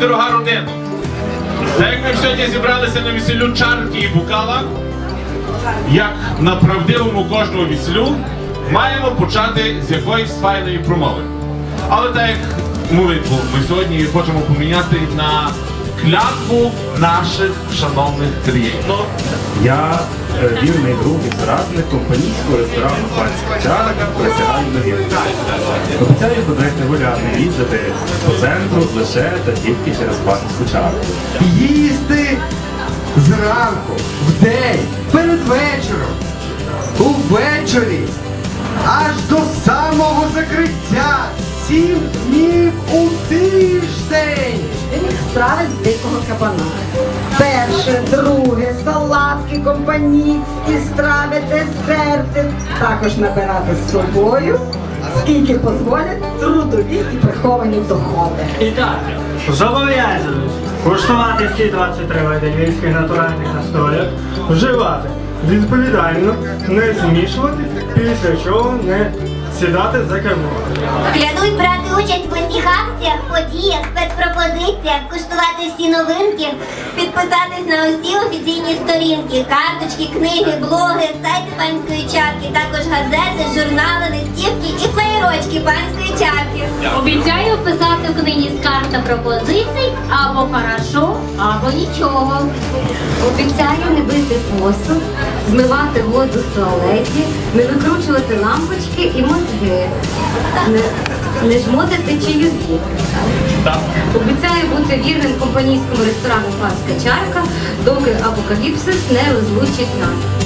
дорога родина. Так як ми сьогодні зібралися на весіллю чарки і букала, як на правдивому кожному весіллю, маємо почати з якоїсь файної промови. Але так як молитву ми сьогодні хочемо поміняти на клятву наших шановних клієнтів. Я вірний друг і зрадник компанійського ресторану Панська чарка присягаю на вірність. Обіцяю ходити гуляти, їздити по центру лише та тільки через панську чарку. Їсти зранку, вдень, перед вечором, увечері, аж до самого закриття, сім днів у тиждень. Страви з дикого кабана. Перше, друге, салатки, компанійські страви, десерти. Також набирати з собою, скільки дозволять трудові і приховані доходи. І так, зобов'язаний куштувати всі 23 види львівських натуральних настоїв, вживати відповідально, не змішувати, після чого не сідати за кермо. Клянусь брати участь в усіх акціях, подіях, спецпропозиціях, куштувати всі новинки, підписатись на усі офіційні сторінки, карточки, книги, блоги, сайти панської чарки, також газети, журнали, листівки і флеєрочки панської чарки. Обіцяю писати в книгі скарг та пропозицій або хорошо, або нічого. Обіцяю не бити посуд, змивати воду в туалеті, не викручувати лампочки і мозги, не, не жмотити чайові. Обіцяю бути вірним компанійському ресторану Паска чарка, доки апокаліпсис не розлучить нас.